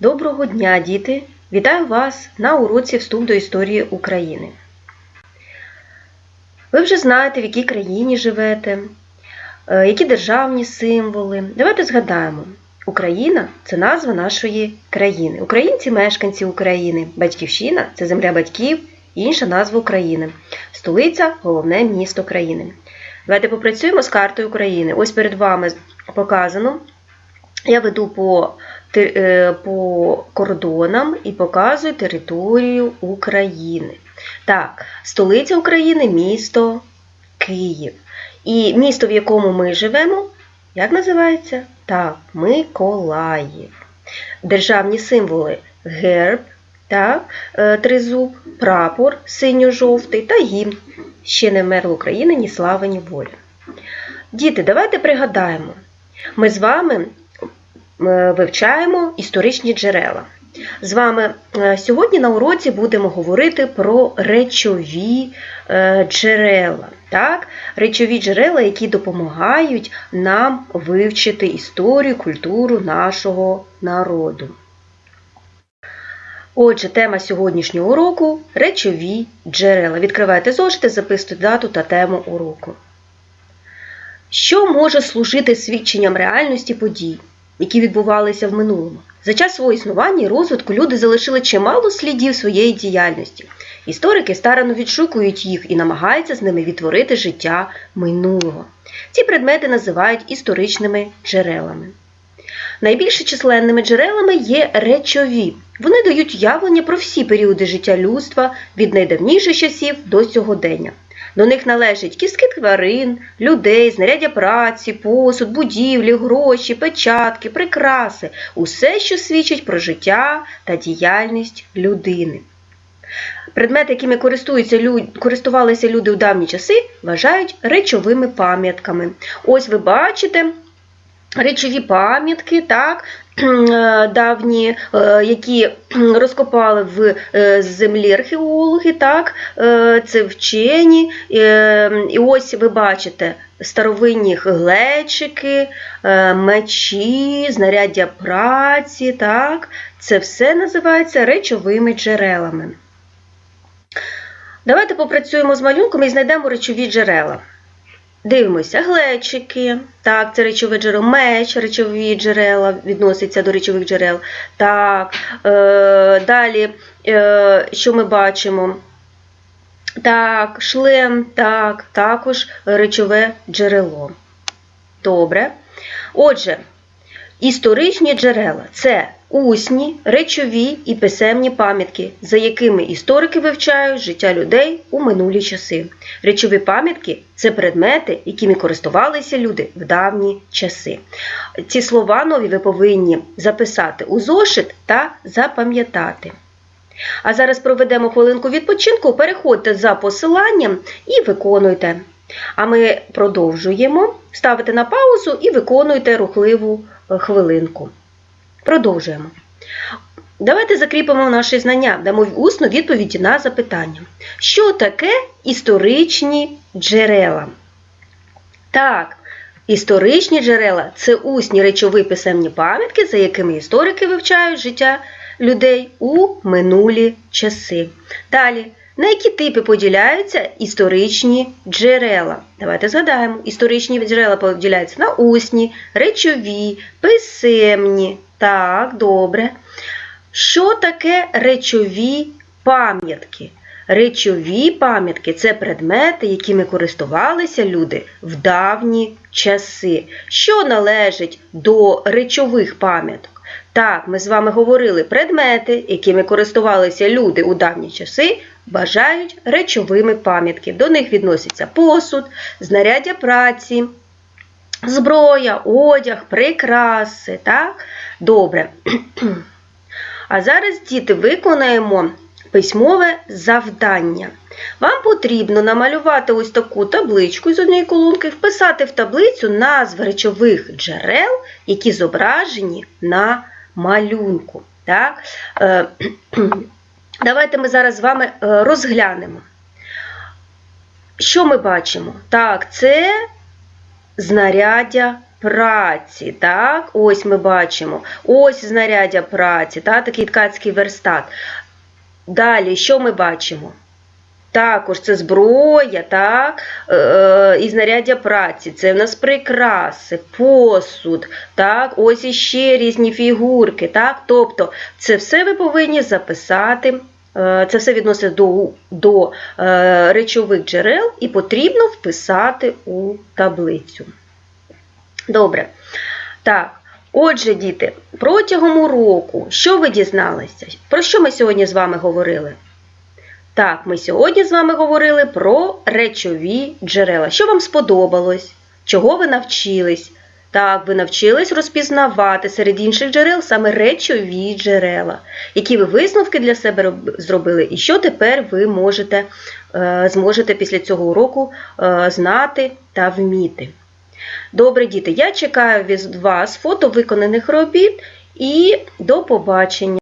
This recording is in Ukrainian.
Доброго дня, діти! Вітаю вас на уроці Вступ до історії України. Ви вже знаєте, в якій країні живете, е, які державні символи. Давайте згадаємо. Україна це назва нашої країни. Українці мешканці України. Батьківщина це земля батьків, інша назва України. Столиця головне місто країни. Давайте попрацюємо з картою України. Ось перед вами показано. Я веду по по кордонам і показую територію України. Так, столиця України місто Київ. І місто, в якому ми живемо, як називається? Так, Миколаїв. Державні символи герб, так, е, тризуб, прапор синьо-жовтий та гімн. Ще не вмерла Україна, ні слава, ні воля. Діти, давайте пригадаємо. Ми з вами е, вивчаємо історичні джерела. З вами е, сьогодні на уроці будемо говорити про речові е, джерела. Так? Речові джерела, які допомагають нам вивчити історію, культуру нашого народу. Отже, тема сьогоднішнього уроку речові джерела. Відкривайте зошити, записуйте дату та тему уроку. Що може служити свідченням реальності подій, які відбувалися в минулому? За час свого існування і розвитку люди залишили чимало слідів своєї діяльності. Історики старано відшукують їх і намагаються з ними відтворити життя минулого. Ці предмети називають історичними джерелами. Найбільш численними джерелами є речові. Вони дають уявлення про всі періоди життя людства від найдавніших часів до сьогодення. До них належать кістки тварин, людей, знаряддя праці, посуд, будівлі, гроші, печатки, прикраси усе, що свідчить про життя та діяльність людини. Предмети, якими користуються лю- користувалися люди у давні часи, вважають речовими пам'ятками. Ось ви бачите речові пам'ятки, так, давні, е, які розкопали в е, землі археологи, так, е, це вчені. Е, І ось ви бачите старовинні глечики, е, мечі, знаряддя праці, так, це все називається речовими джерелами. Давайте попрацюємо з малюнком і знайдемо речові джерела. Дивимося, глечики, так, це речове джерело, меч, речові джерела, відноситься до речових джерел. Так, е, далі, е, що ми бачимо? Так, шлем, так, також речове джерело. Добре. Отже, історичні джерела це усні, речові і писемні пам'ятки, за якими історики вивчають життя людей у минулі часи. Речові пам'ятки це предмети, якими користувалися люди в давні часи. Ці слова нові ви повинні записати у зошит та запам'ятати. А зараз проведемо хвилинку відпочинку, переходьте за посиланням і виконуйте. А ми продовжуємо ставити на паузу і виконуйте рухливу е, хвилинку. Продовжуємо. Давайте закріпимо наші знання, дамо усну відповідь на запитання. Що таке історичні джерела? Так, історичні джерела це усні речові писемні пам'ятки, за якими історики вивчають життя людей у минулі часи. Далі, на які типи поділяються історичні джерела? Давайте згадаємо. Історичні джерела поділяються на усні, речові, писемні. Так, добре. Що таке речові пам'ятки? Речові пам'ятки це предмети, якими користувалися люди в давні часи. Що належить до речових пам'яток? Так, ми з вами говорили, предмети, якими користувалися люди у давні часи, бажають речовими пам'ятки. До них відносяться посуд, знаряддя праці, зброя, одяг, прикраси. Так? Добре. А зараз, діти, виконаємо письмове завдання. Вам потрібно намалювати ось таку табличку з однієї колонки, вписати в таблицю назви речових джерел, які зображені на малюнку. Так? Е, Давайте ми зараз з вами е, розглянемо. Що ми бачимо? Так, це знаряддя праці. Так? Ось ми бачимо. Ось знаряддя праці, так? такий ткацький верстат. Далі, що ми бачимо? Також це зброя, так, е, і знаряддя праці. Це в нас прикраси, посуд, так, ось іще різні фігурки. Так, тобто це все ви повинні записати. Е, Це все відноситься до, до е, речових джерел і потрібно вписати у таблицю. Добре. Так, отже, діти, протягом уроку, що ви дізналися? Про що ми сьогодні з вами говорили? Так, ми сьогодні з вами говорили про речові джерела. Що вам сподобалось? Чого ви навчились? Так, ви навчились розпізнавати серед інших джерел саме речові джерела. Які ви висновки для себе зробили, і що тепер ви можете, е, зможете після цього уроку е, знати та вміти. Добре, діти, я чекаю від вас фото виконаних робіт і до побачення.